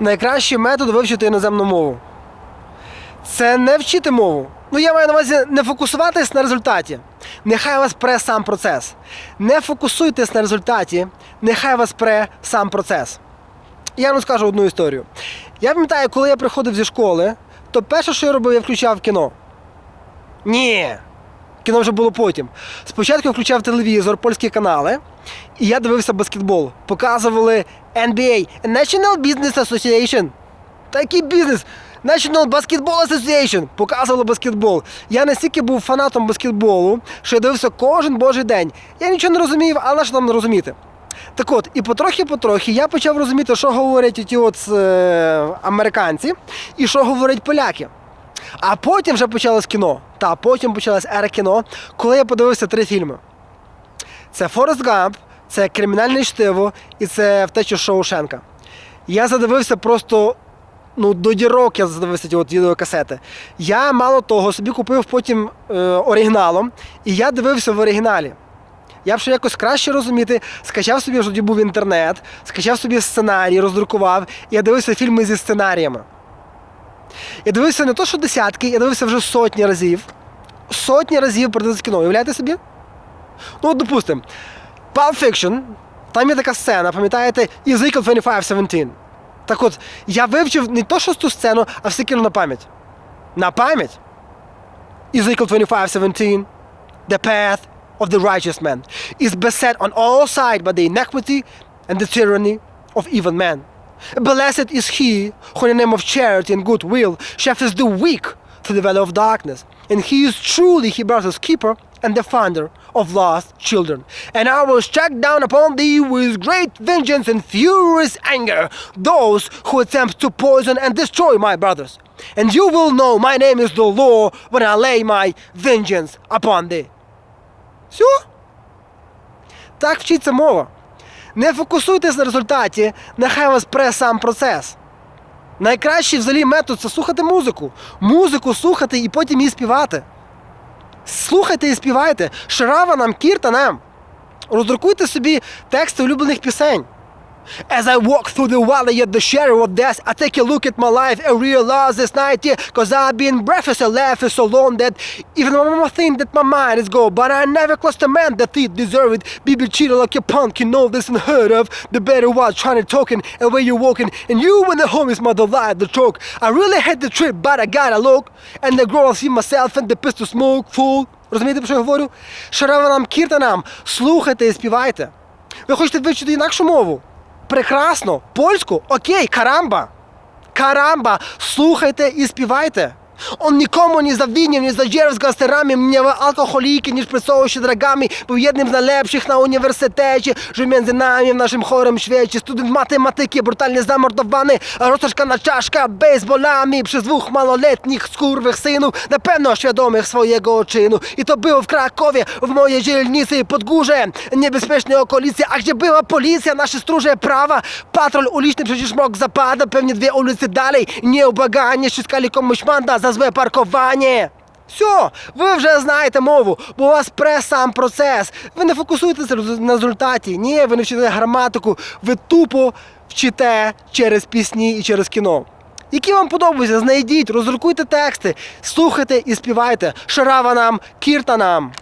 найкращий метод вивчити іноземну мову. Це не вчити мову. Ну, я маю на увазі не фокусуватись на результаті. Нехай вас пре сам процес. Не фокусуйтесь на результаті, нехай вас пре сам процес. Я вам скажу одну історію. Я пам'ятаю, коли я приходив зі школи, то перше, що я робив, я включав кіно. Ні. Кіно вже було потім. Спочатку я включав телевізор, польські канали, і я дивився баскетбол. Показували NBA National Business Association. Такий бізнес. National Basketball Association показували баскетбол. Я настільки був фанатом баскетболу, що я дивився кожен божий день. Я нічого не розумів, але що там не розуміти. Так от, і потрохи-потрохи я почав розуміти, що говорять ті от е, американці і що говорять поляки. А потім вже почалось кіно. Та потім почалась ера кіно, коли я подивився три фільми. Це Форест Гамп, це Кримінальне чтиво і це втеча Шоушенка. Я задивився просто ну, до дірок я задивився ті от відеокасети. Я мало того собі купив потім е, оригіналом, і я дивився в оригіналі. Я б ще якось краще розуміти, скачав собі вже тоді був інтернет, скачав собі сценарій, роздрукував, і я дивився фільми зі сценаріями. Я дивився не то, що десятки, я дивився вже сотні разів. Сотні разів передивився кіно. Уявляєте собі? Ну, от, допустимо, Pulp Fiction, там є така сцена, пам'ятаєте, Ezekiel 2517. Так от, я вивчив не то, що ту сцену, а все кіно на пам'ять. На пам'ять. Ezekiel 2517, the path of the righteous man, is beset on all sides by the iniquity and the tyranny of evil men. Blessed is he who in the name of charity and goodwill shepherds the weak through the valley of darkness. And he is truly he brother's keeper and defender of lost children. And I will strike down upon thee with great vengeance and furious anger those who attempt to poison and destroy my brothers. And you will know my name is the Lord when I lay my vengeance upon thee. Все? Так вчиться мова. Не фокусуйтесь на результаті, нехай вас пре сам процес. Найкращий взагалі метод це слухати музику. Музику слухати і потім її співати. Слухайте і співайте. Шрава нам, кірта нам. Роздрукуйте собі тексти улюблених пісень. As I walk through the valley at the shadow of death, I take a look at my life and realize this night, yeah, cause I've been breathless and laugh so long that even my mama think that my mind is gone. But I never crossed a man that he deserve it. Be cheated like a punk, you know this and heard of. The better was trying to talking and where you walking. And you when the homies mother lied the choke. I really had the trip, but I gotta look. And the girl I see myself and the pistol smoke full. Розумієте, про що я говорю? Шарава нам, кірта нам, слухайте і співайте. Ви хочете вивчити інакшу мову? Прекрасно. Польську? Окей, карамба. Карамба, слухайте і співайте. On nikomu nie zawinił, nie zadzierał z gangsterami, mniała alkoholiki, nie szpresował się dragami. Był jednym z najlepszych na uniwersytecie, że między nami w naszym chorym świecie. Student matematyki brutalnie zamordowany, a na czaszka baseballami. Przez dwóch małoletnich skurwych synów, na pewno świadomych swojego czynu. I to było w Krakowie, w mojej dzielnicy pod górze, niebezpiecznej okolicy, a gdzie była policja, nasze stróże prawa, patrol uliczny, przecież mrok zapada, pewnie dwie ulice dalej, nieubłaganie ściskali komuś mandat za złe паркування. Все, ви вже знаєте мову, бо у вас пре сам процес. Ви не фокусуєтеся на результаті. Ні, ви не вчите граматику, ви тупо вчите через пісні і через кіно. Які вам подобаються, знайдіть, роздрукуйте тексти, слухайте і співайте. Шарава нам, кірта нам.